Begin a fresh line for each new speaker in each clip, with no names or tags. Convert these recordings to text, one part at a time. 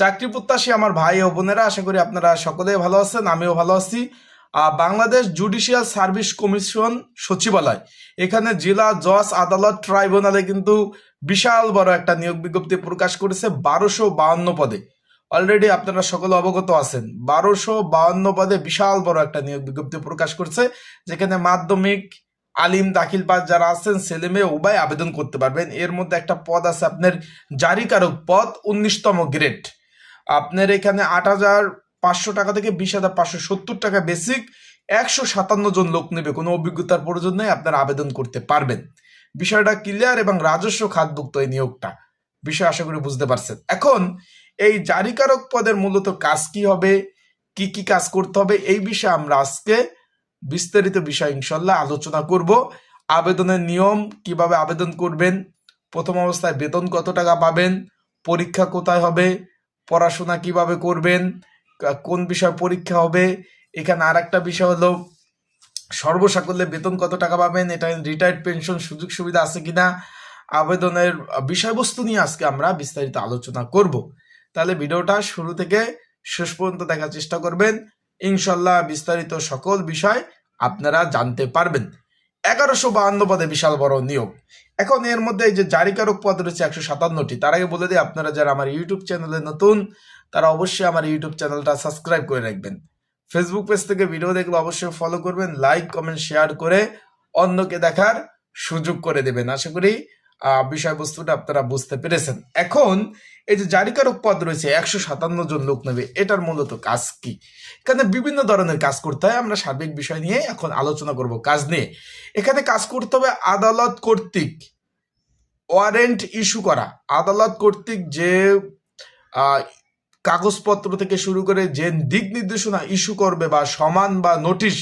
চাকরি প্রত্যাশী আমার ভাই ও বোনেরা, আশা করি আপনারা সকলেই ভালো আছেন, আমিও ভালো আছি। বাংলাদেশ জুডিশিয়াল সার্ভিস কমিশন সচিবালয়। এখানে জেলা জজ আদালত ট্রাইব্যুনালে কিন্তু বিশাল বড় একটা নিয়োগ বিজ্ঞপ্তি প্রকাশ করেছে বারোশো বাউন্ন পদে। অলরেডি আপনারা সকলে অবগত আছেন, বারোশো বাউন্ন পদে বিশাল বড় একটা নিয়োগ বিজ্ঞপ্তি প্রকাশ করছে, যেখানে মাধ্যমিক আলিম দাখিল পাস যারা আছেন, ছেলে মেয়ে উভয় আবেদন করতে পারবেন। এর মধ্যে একটা পদ আছে আপনার জারিকারক পদ, উনিশতম গ্রেড। আপনার এখানে আট হাজার পাঁচশো টাকা থেকে বিশ হাজার পাঁচশো সত্তর টাকা বেসিক একশো সাতান্ন জন লোক নেবে, কোনো অভিজ্ঞতার প্রয়োজন নেই, আপনারা আবেদন করতে পারবেন। বিষয়টা ক্লিয়ার এবং রাজস্ব খাতভুক্ত এই নিয়োগটা। বিষয় আশা করি বুঝতে পারছেন। এখন, এই জারিকারক পদের মূলত কাজ কি হবে? কি কি কাজ করতে হবে? এই বিষয়ে আমরা আজকে বিস্তারিত বিষয় ইনশাল্লাহ আলোচনা করব। আবেদনের নিয়ম, কীভাবে আবেদন করবেন? প্রথম অবস্থায় বেতন কত টাকা পাবেন? পরীক্ষা কোথায় হবে? পড়াশোনা কীভাবে করবেন কোন বিষয় পরীক্ষা হবে, এখানে আর একটা বিষয় হলো, সর্বসাকল্যে বেতন কত টাকা পাবেন, এটা রিটায়ার্ড পেনশন সুযোগ সুবিধা আছে কিনা, আবেদনের বিষয়বস্তু নিয়ে আজকে আমরা বিস্তারিত আলোচনা করব। তাহলে ভিডিওটা শুরু থেকে শেষ পর্যন্ত দেখার চেষ্টা করবেন, ইনশাল্লাহ বিস্তারিত সকল বিষয় আপনারা জানতে পারবেন। এগারোশো বাহান্ন পদে বিশাল বড় নিয়োগ। এখন এর মধ্যে যে জারিকারক পদ রয়েছে একশো সাতান্নটি, তার আগে বলে দিই, আপনারা যারা আমার ইউটিউব চ্যানেলে নতুন, তারা অবশ্যই আমার ইউটিউব চ্যানেলটা সাবস্ক্রাইব করে রাখবেন। ফেসবুক পেজ থেকে ভিডিও দেখলে অবশ্যই ফলো করবেন লাইক কমেন্ট শেয়ার করে অন্যকে দেখার সুযোগ করে দেবেন। আশা করি বিষয়বস্তুটা আপনারা বুঝতে পেরেছেন। এখন এই যে জারিকারক পদ রয়েছে, একশো সাতান্ন জন লোক নেবে, এটার মূলত কাজ কি? এখানে বিভিন্ন ধরনের কাজ করতে হয়, আমরা সার্বিক বিষয় নিয়ে এখন আলোচনা করব কাজ নিয়ে। এখানে কাজ করতে হবে আদালত কর্তৃক ওয়ারেন্ট ইস্যু করা। আদালত কর্তৃক যে কাগজপত্র থেকে শুরু করে যে দিক নির্দেশনা ইস্যু করবে বা সমান বা নোটিশ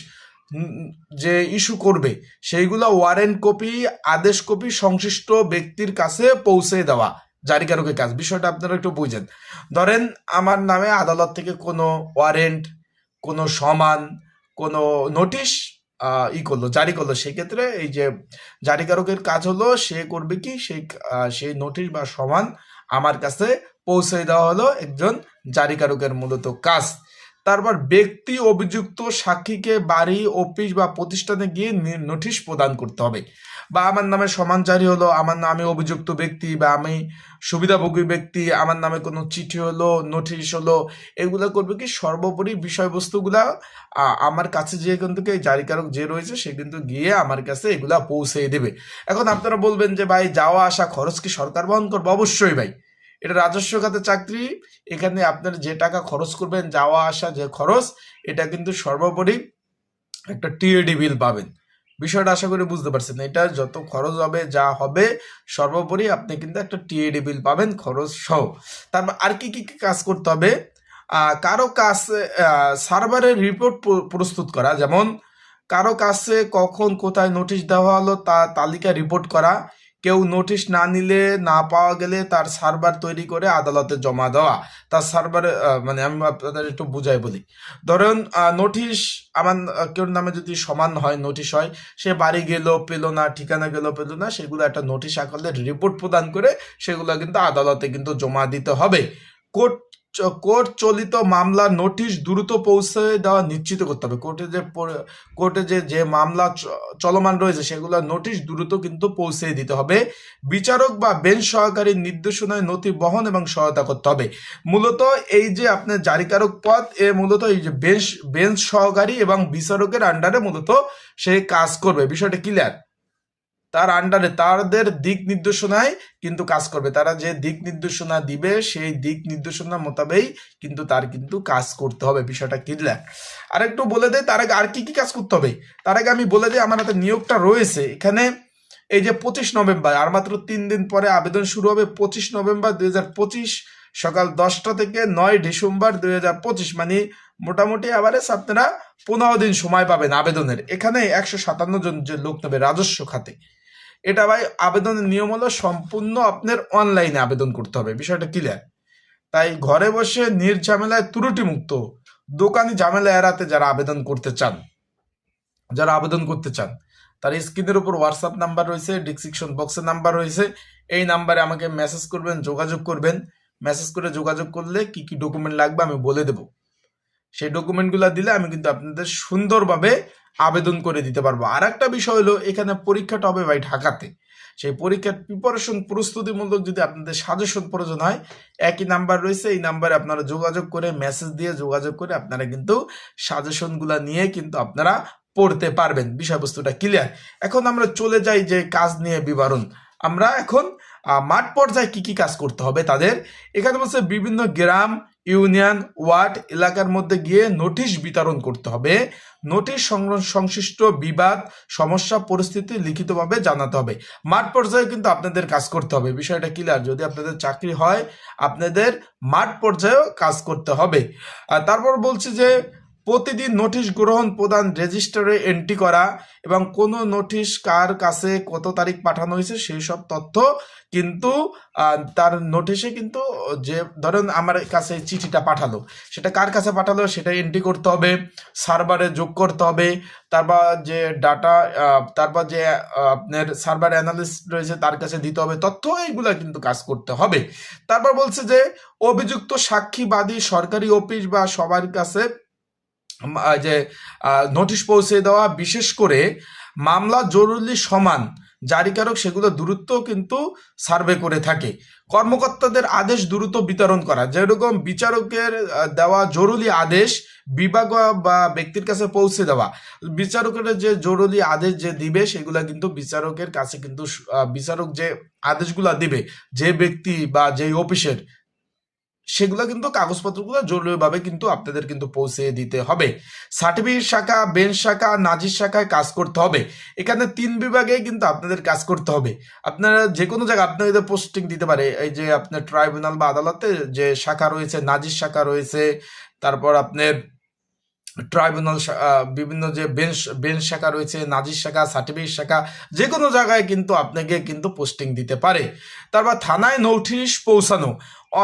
যে ইস্যু করবে, সেইগুলো ওয়ারেন্ট কপি আদেশ কপি সংশ্লিষ্ট ব্যক্তির কাছে পৌঁছে দেওয়া, জারিকারকের কাজ। বিষয়টা আপনারা একটু বুঝেন। ধরেন, আমার নামে আদালত থেকে কোনো ওয়ারেন্ট কোনো সমান, কোনো নোটিশ ই করল, জারি করল। সেক্ষেত্রে এই যে জারিকারকের কাজ হলো, সে করবে কি? সেই সেই নোটিশ বা সমান আমার কাছে পৌঁছে দেওয়া হলো একজন জারিকারকের মূলত কাজ। তারপর ব্যক্তি অভিযুক্ত সাক্ষীকে বাড়ি, অফিস বা প্রতিষ্ঠানে গিয়ে নোটিশ প্রদান করতে হবে। বা আমার নামে সমান জারি হলো, আমার নামে অভিযুক্ত ব্যক্তি বা আমি সুবিধাভোগী ব্যক্তি, আমার নামে কোনো চিঠি হলো, নোটিশ হলো, এগুলো করবে কি? সর্বোপরি বিষয়বস্তুগুলা আমার কাছে যে কিন্তু জারিকারক যে রয়েছে, সে কিন্তু গিয়ে আমার কাছে এগুলা পৌঁছে দেবে। এখন আপনারা বলবেন যে, ভাই যাওয়া আসা খরচ কি সরকার বহন করবে? অবশ্যই ভাই। এটা রাজস্ব খাতে চাকরি। এখানে আপনার যে টাকা খরচ করবেন, যাওয়া, আসা, যে খরচ, এটা কিন্তু সর্বোপরি একটা টিএডি বিল পাবেন। বিষয়টা আশা করি বুঝতে পারছেন। এটা যত খরচ হবে, যা হবে, সর্বোপরি আপনি কিন্তু একটা টিএডি বিল পাবেন খরচ সহ। তারপর আর কি কি কাজ করতে হবে? কারও কাছে সার্ভারের রিপোর্ট প্রস্তুত করা। যেমন, কারও কাছে কখন কোথায় নোটিশ দেওয়া হলো, তা তালিকা রিপোর্ট করা। কেউ নোটিশ না নিলে, না পাওয়া গেলে তার সার্ভার তৈরি করে আদালতে জমা দেওয়া। তার সার্ভার মানে আমি আপনাদের একটু বুঝাই বলি। ধরেন নোটিশ আমার কেউ নামে যদি সমান হয় নোটিশ হয়, সে বাড়ি গেল, পেল না, ঠিকানা গেল, পেল না, সেগুলো একটা নোটিশ আকারে রিপোর্ট প্রদান করে, সেগুলো কিন্তু আদালতে কিন্তু জমা দিতে হবে। কোর্ট কোর্ট চলিত মামলার নোটিশ দ্রুত পৌঁছে দেওয়া নিশ্চিত করতে হবে। কোর্টে যে কোর্টে যে যে মামলা চলমান রয়েছে, সেগুলো নোটিশ দ্রুত কিন্তু পৌঁছে দিতে হবে। বিচারক বা বেঞ্চ সহকারী নির্দেশনায় নথি বহন এবং সহায়তা করতে হবে। মূলত এই যে আপনার জারিকারক পদ, এ মূলত এই যে বেঞ্চ বেঞ্চ সহকারী এবং বিচারকের আন্ডারে মূলত সে কাজ করবে। বিষয়টা ক্লিয়ার তার আন্ডারে তাদের দিক নির্দেশনায় কিন্তু কাজ করবে। তারা যে দিক নির্দেশনা দিবে, সেই দিক নির্দেশনা মোতাবেক কিন্তু তার কিন্তু কাজ করতে হবে বিষয়টা ক্লিয়ার আর একটু বলে দেয় তার আগে আর কি কি কাজ করতে হবে? তার আগে আমি বলে দিই, আমার হাতে নিয়োগটা রয়েছে। এখানে এই যে পঁচিশ নভেম্বর, আর মাত্র তিন দিন পরে আবেদন শুরু হবে পঁচিশ নভেম্বর দুই সকাল দশটা থেকে নয় ডিসেম্বর দুই হাজার পঁচিশ মানে মোটামুটি আবারে আপনারা পনেরো দিন সময় পাবেন আবেদনের। এখানে একশো সাতান্ন জন যে লোক নেবে রাজস্ব খাতে। এটা ভাই আবেদনের নিয়ম হলো সম্পূর্ণ আপনার অনলাইনে আবেদন করতে হবে। বিষয়টা ক্লিয়ার তাই ঘরে বসে নির্ঝামেলায় ত্রুটি মুক্ত দোকানি ঝামেলা এড়াতে যারা আবেদন করতে চান, যারা আবেদন করতে চান, তার স্ক্রিনের উপর হোয়াটসঅ্যাপ নাম্বার রয়েছে ডিসক্রিপশন বক্সের নাম্বার রয়েছে। এই নাম্বারে আমাকে মেসেজ করবেন, যোগাযোগ করবেন। মেসেজ করে যোগাযোগ করলে কি কি ডকুমেন্ট লাগবে আমি বলে দেব। সেই ডকুমেন্টগুলো দিলে আমি কিন্তু আপনাদের সুন্দরভাবে আবেদন করে দিতে পারব। আর একটা বিষয় হলো, এখানে পরীক্ষাটা হবে ভাই ঢাকাতে। সেই পরীক্ষার প্রিপারেশন প্রস্তুতিমূলক যদি আপনাদের সাজেশন প্রয়োজন হয়, একই নাম্বার রয়েছে, এই নাম্বারে আপনারা যোগাযোগ করে মেসেজ দিয়ে যোগাযোগ করে আপনারা কিন্তু সাজেশনগুলো নিয়ে কিন্তু আপনারা পড়তে পারবেন। বিষয়বস্তুটা ক্লিয়ার এখন আমরা চলে যাই যে কাজ নিয়ে বিবরণ। আমরা এখন মাঠ পর্যায়ে কি কি কাজ করতে হবে তাদের? এখানে বলছে বিভিন্ন গ্রাম ইউনিয়ন ওয়ার্ড এলাকার মধ্যে গিয়ে নোটিশ বিতরণ করতে হবে। নোটিশ সংশ্লিষ্ট বিবাদ, সমস্যা, পরিস্থিতি লিখিতভাবে জানাতে হবে। মাঠ পর্যায়ে কিন্তু আপনাদের কাজ করতে হবে। বিষয়টা ক্লিয়ার যদি আপনাদের চাকরি হয়, আপনাদের মাঠ পর্যায়েও কাজ করতে হবে। তারপর বলছি যে প্রতিদিন নোটিশ গ্রহণ প্রদান রেজিস্টারে এন্ট্রি করা এবং কোনো নোটিশ কার কাছে কত তারিখ পাঠানো হয়েছে সেই সব তথ্য কিন্তু তার নোটিশে কিন্তু যে, ধরেন আমার কাছে চিঠিটা পাঠালো, সেটা কার কাছে পাঠালো সেটা এন্ট্রি করতে হবে, সার্ভারে যোগ করতে হবে, তারপর যে ডাটা তারপর যে আপনার সার্ভার অ্যানালিস্ট রয়েছে তার কাছে দিতে হবে তথ্য, এইগুলো কিন্তু কাজ করতে হবে। তারপর বলছে যে, অভিযুক্ত সাক্ষীবাদী সরকারি অফিস বা সবার কাছে যে নোটিশ পৌঁছে দেওয়া, বিশেষ করে মামলা জরুরি সমান, জারিকারক সেগুলো দ্রুত কিন্তু সার্ভে করে থাকে। কর্মকর্তাদের আদেশ দ্রুত বিতরণ করা, যেরকম বিচারকের দেওয়া জরুরি আদেশ বিভাগ বা ব্যক্তির কাছে পৌঁছে দেওয়া। বিচারকের যে জরুরি আদেশ যে দিবে, সেগুলো কিন্তু বিচারকের কাছে কিন্তু বিচারক যে আদেশগুলা দিবে, যে ব্যক্তি বা যে অফিসের সেগুলো কিন্তু কাগজপত্রগুলো জরুরিভাবে কিন্তু আপনাদের কিন্তু পৌঁছে দিতে হবে। সার্টিফিকেট শাখা বেঞ্চ শাখা, নাজির শাখায় কাজ করতে হবে। এখানে তিন বিভাগে কিন্তু আপনাদের কাজ করতে হবে। আপনারা যে কোনো জায়গায় আপনাদের পোস্টিং দিতে পারে, এই যে আপনার ট্রাইব্যুনাল বা আদালতে যে শাখা রয়েছে, নাজির শাখা রয়েছে, তারপর আপনার ট্রাইব্যুনাল বিভিন্ন যে বেঞ্চ বেঞ্চ শাখা রয়েছে, নাজির শাখা, সার্টিফিকেট শাখা, যে কোনো জায়গায় কিন্তু আপনাকে কিন্তু পোস্টিং দিতে পারে। তারপর থানায় নোটিশ পৌঁছানো।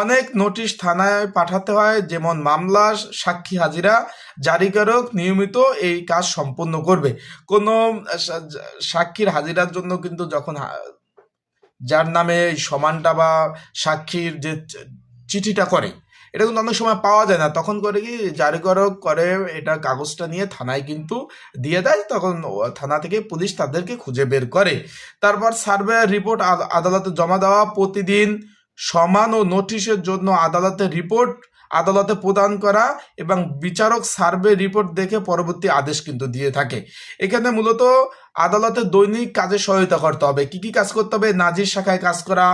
অনেক নোটিশ থানায় পাঠাতে হয়, যেমন মামলা, সাক্ষী হাজিরা, জারিকারক নিয়মিত এই কাজ সম্পন্ন করবে। কোনো সাক্ষীর হাজিরার জন্য কিন্তু যখন যার নামে সমানটা বা সাক্ষীর যে চিঠিটা করে এটা কিন্তু অনেক সময় পাওয়া যায় না। তখন করে কি জারিকারক করে এটা কাগজটা নিয়ে থানায় কিন্তু দিয়ে দেয়। তখন থানা থেকে পুলিশ তাদেরকে খুঁজে বের করে। তারপর সার্ভে রিপোর্ট আদালতে জমা দেওয়া প্রতিদিন সমান ও নোটিশের জন্য আদালতে রিপোর্ট আদালতে প্রদান করা এবং বিচারক সার্ভে রিপোর্ট দেখে পরবর্তী আদেশ কিন্তু দিয়ে থাকে। এখানে মূলত আদালতে দৈনিক কাজে সহায়তা করতে হবে। কি কি কাজ করতে হবে? নাজির শাখায় কাজ করা,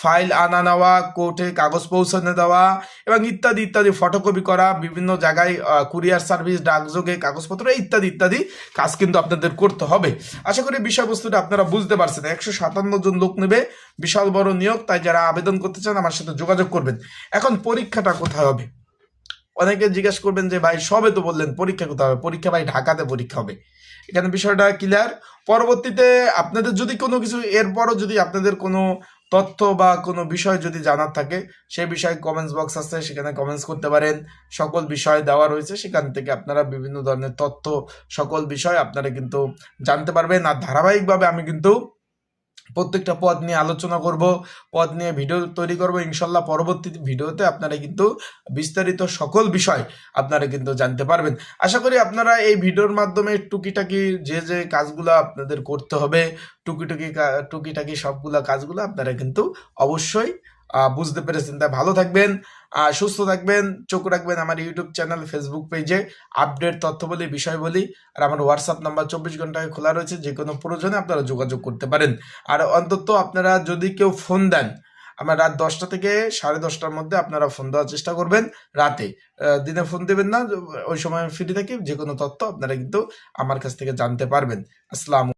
ফাইল আনা নেওয়া, কোর্টে কাগজ পৌঁছানো দেওয়া এবং ইত্যাদি ইত্যাদি। ফটোকপি করা, বিভিন্ন জায়গায় কুরিয়ার সার্ভিস, ডাকযোগে কাগজপত্র ইত্যাদি ইত্যাদি কাজ কিন্তু আপনাদের করতে হবে। আশা করি বিষয়বস্তুটা আপনারা বুঝতে পারছেন। একশো সাতান্ন জন লোক নেবে, বিশাল বড় নিয়োগ, তাই যারা আবেদন করতে চান আমার সাথে যোগাযোগ করবেন। এখন পরীক্ষাটা কোথায় হবে? অনেকে জিজ্ঞাসা করবেন যে, ভাই, সবে তো বললেন পরীক্ষা কোথায় হবে? পরীক্ষা, ভাই, ঢাকাতে পরীক্ষা হবে। এখানে বিষয়টা ক্লিয়ার পরবর্তীতে আপনাদের যদি কোনো কিছু, এরপরও যদি আপনাদের কোনো তথ্য বা কোনো বিষয় যদি জানার থাকে, সেই বিষয়ে কমেন্টস বক্স আছে, সেখানে কমেন্টস করতে পারেন। সকল বিষয় দেওয়া রয়েছে, সেখান থেকে আপনারা বিভিন্ন ধরনের তথ্য, সকল বিষয় আপনারা কিন্তু জানতে পারবেন। আর ধারাবাহিকভাবে আমি কিন্তু প্রত্যেকটা পদ নিয়ে আলোচনা করব, পদ নিয়ে ভিডিও তৈরি করব। ইনশাল্লাহ পরবর্তী ভিডিওতে আপনারা কিন্তু বিস্তারিত সকল বিষয় আপনারা কিন্তু জানতে পারবেন। আশা করি আপনারা এই ভিডিওর মাধ্যমে টুকিটাকি যে যে কাজগুলো আপনাদের করতে হবে, টুকিটুকি টুকিটাকি সবগুলো কাজগুলো আপনারা কিন্তু অবশ্যই বুঝতে পেরেছেন। তাই ভালো থাকবেন সুস্থ থাকবেন, চোখ রাখবেন আমার ইউটিউব চ্যানেল ফেসবুক পেজে আপডেট তথ্য বলি বিষয় বলি আর আমার হোয়াটসঅ্যাপ নাম্বার চব্বিশ ঘন্টায় খোলা রয়েছে। যে কোনো প্রয়োজনে আপনারা যোগাযোগ করতে পারেন। আর অন্তত আপনারা যদি কেউ ফোন দেন, আমার রাত দশটা থেকে সাড়ে দশটার মধ্যে আপনারা ফোন দেওয়ার চেষ্টা করবেন রাতে। দিনে ফোন দেবেন না, ওই সময় ফ্রি থাকি যে কোনো তথ্য আপনারা কিন্তু আমার কাছ থেকে জানতে পারবেন। আসসালাম